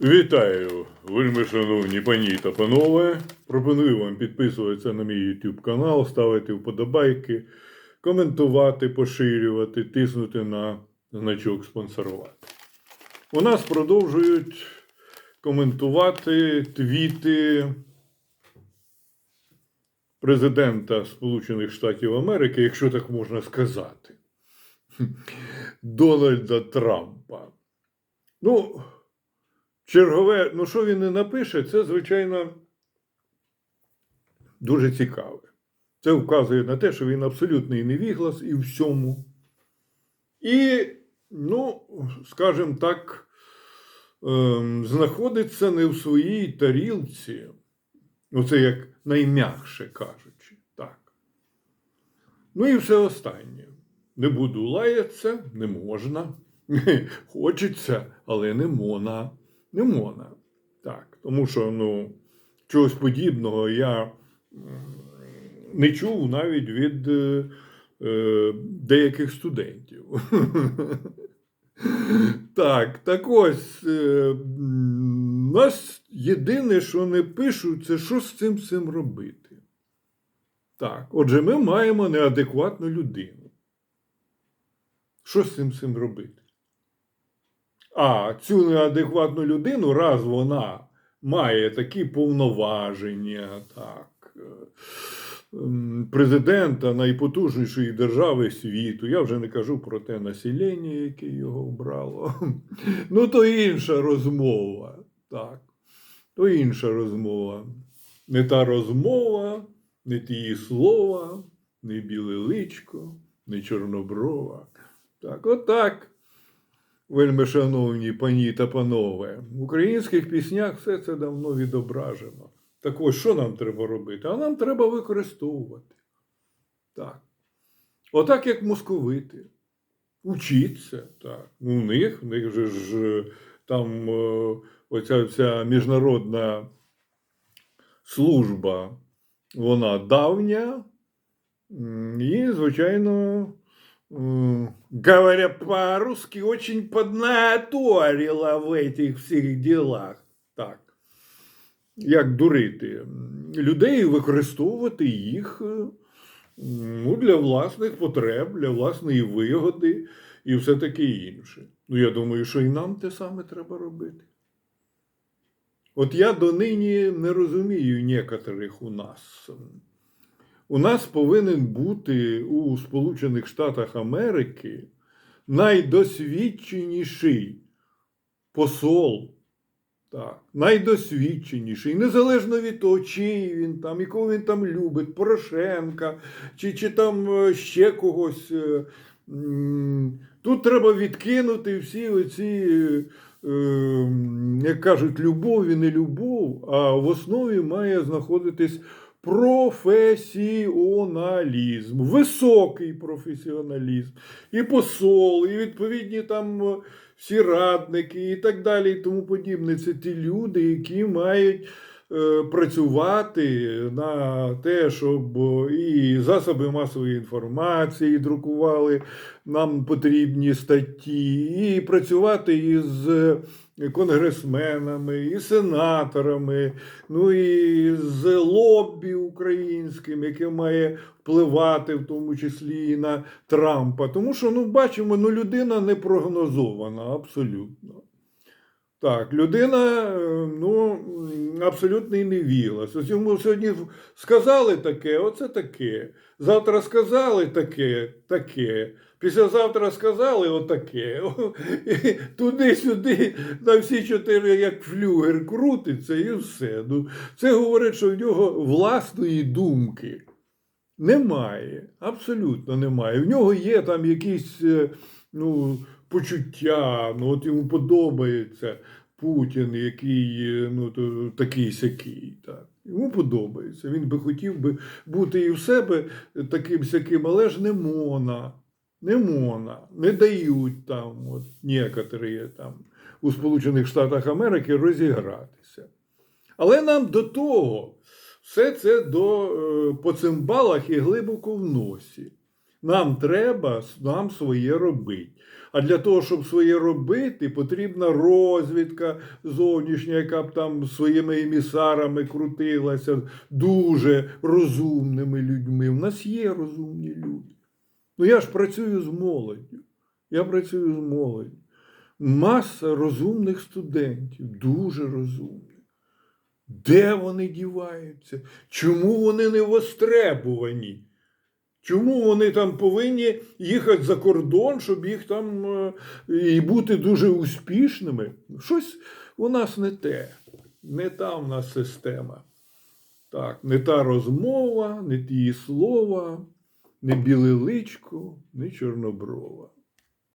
Вітаю, вельми шановні пані та панове. Пропоную вам підписуватися на мій YouTube канал, ставити вподобайки, коментувати, поширювати, тиснути на значок спонсорувати. У нас продовжують коментувати твіти президента Сполучених Штатів Америки, якщо так можна сказати, Дональда Трампа. Ну, чергове, ну що він не напише, це, звичайно, дуже цікаве. Це вказує на те, що він абсолютний невіглас і всьому. І, ну, скажімо так, ем, знаходиться не в своїй тарілці. Оце як найм'якше кажучи. Так. Ну і все останнє. Не буду лаятися, не можна. Хочеться, але не мона. Не мона. Так. Тому що ну, чогось подібного я не чув навіть від е, е, деяких студентів. Так, так ось. е, Нас єдине, що не пишуть, це що з цим всім робити. Так, отже, ми маємо неадекватну людину. Що з цим всім робити? А цю неадекватну людину, раз вона має такі повноваження, так, е, президента найпотужнішої держави світу, я вже не кажу про те населення, яке його обрало. Ну, то інша розмова. Так, то інша розмова. Не та розмова, не ті слова, не біле личко, не чорноброва. Так, отак. Вельми шановні пані та панове, в українських піснях все це давно відображено. Так ось що нам треба робити? А нам треба використовувати. Так. Отак, як московити. Учіться. Так. У них, в них же ж е, там е, оця вся міжнародна служба, вона давня. І, звичайно, говоря по-русски, очень поднаторила в этих всіх ділах. Так. Як дурити людей, використовувати їх е, ну, для власних потреб, для власної вигоди і все таке інше. Ну, я думаю, що і нам те саме треба робити. От я донині не розумію некоторих у нас. У нас повинен бути у Сполучених Штатах Америки найдосвідченіший посол. Так, найдосвідченіший, незалежно від того, чий він там, і кого він там любить, Порошенка, чи, чи там е, ще когось. е, Тут треба відкинути всі оці, е, як кажуть, любов і не любов, а в основі має знаходитись професіоналізм, високий професіоналізм, і посол, і відповідні там е, всі радники, і так далі, і тому подібне. Це ті люди, які мають працювати на те, щоб і засоби масової інформації друкували нам потрібні статті, і працювати із конгресменами, і сенаторами, ну і з лоббі українським, яке має впливати в тому числі і на Трампа. Тому що ну, бачимо, ну, людина не прогнозована абсолютно. Так, людина е, ну, м, абсолютний невілас. Ось йому сьогодні сказали таке, оце таке. Завтра сказали таке, таке. Післязавтра сказали отаке. Туди-сюди на всі чотири, як флюгер, крутиться і все. Ну, це говорить, що в нього власної думки немає. Абсолютно немає. В нього є там якісь е, ну, почуття, ну, от йому подобається Путін, який е, ну, такий сякий. Так. Йому подобається. Він би хотів би бути і в себе таким сяким, але ж не мона. Не мона, не дають там от, некоторі там у Сполучених Штатах Америки розігратися. Але нам до того все це до е, по цимбалах і глибоко в носі. Нам треба нам своє робити. А для того, щоб своє робити, потрібна розвідка зовнішня, яка б там своїми емісарами крутилася, дуже розумними людьми. У нас є розумні люди. Ну я ж працюю з молоддю. Я працюю з молоддю. Маса розумних студентів, дуже розумних. Де вони діваються? Чому вони не востребувані? Чому вони там повинні їхати за кордон, щоб їх там е, і бути дуже успішними? Щось у нас не те, не та в нас система. Так, не та розмова, не ті слова, не біле личко, не чорноброва.